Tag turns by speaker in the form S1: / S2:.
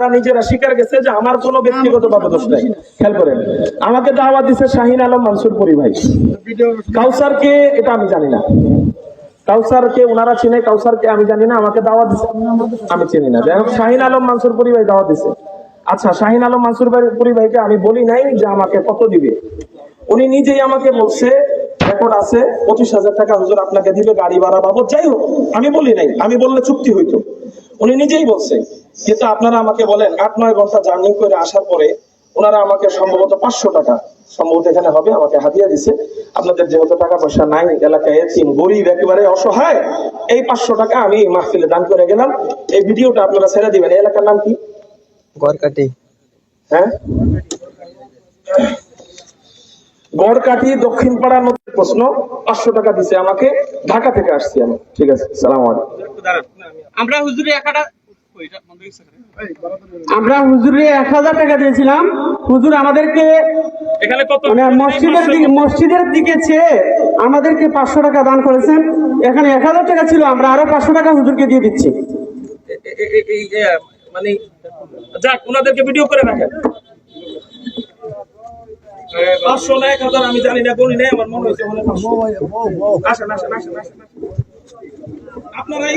S1: শাহিন আলম আমি আচ্ছা শাহিন আলম মানসুর ভাই ভাইকে আমি বলি নাই যে আমাকে কত দিবে। উনি নিজেই আমাকে বলছে, রেকর্ড আছে, পঁচিশ হাজার টাকা হুজুর আপনাকে দিবে গাড়ি ভাড়া বাবদ। যাই হোক, আমি বলি নাই, আমি বললে চুক্তি হইতো। উনি নিজেই বলছে কিন্তু আপনারা আমাকে বলেন আট নয় ঘণ্টা জার্নি করে আসার পরে ওনারা আমাকে সম্ভবত পাঁচশো টাকা সম্ভবত এখানে হবে আমাকে হাতিয়া দিছে। আপনাদের যেহেতু টাকা পয়সা নাই এলাকায় এতিম গরিব একেবারে অসহায় এই পাঁচশো টাকা আমি মাহফিলে দান করে গেলাম। এই ভিডিওটা আপনারা ছেড়ে দিবেন। এই এলাকার নাম কি?
S2: গড়কাটি
S1: হ্যাঁ? গড়কাটি দক্ষিণ পাড়া নদীর প্রশ্ন পাঁচশো টাকা দিছে আমাকে ঢাকা থেকে আসছি আমি। ঠিক আছে সালাম আলাইকুম।
S3: আমরা হুজুরে একাটা
S4: আমরা হুজুরে এক হাজার টাকা দিয়েছিলাম। হুজুর আমাদেরকে
S1: এখানে কত
S4: মানে মসজিদের দিকে মসজিদের দিকে চেয়ে আমাদেরকে পাঁচশো টাকা দান করেছেন। এখানে এক হাজার টাকা ছিল আমরা আরও পাঁচশো টাকা হুজুরকে দিয়ে দিচ্ছি।
S1: এ, মানে যাক ওনাদেরকে ভিডিও করে রাখেন। পাঁচশো না এক হাজার আমি জানি না গণি নেই আমার মনে হয়েছে পাঁচশো। আসেন আসেন আসেন আসেন আসেন। আপনারাই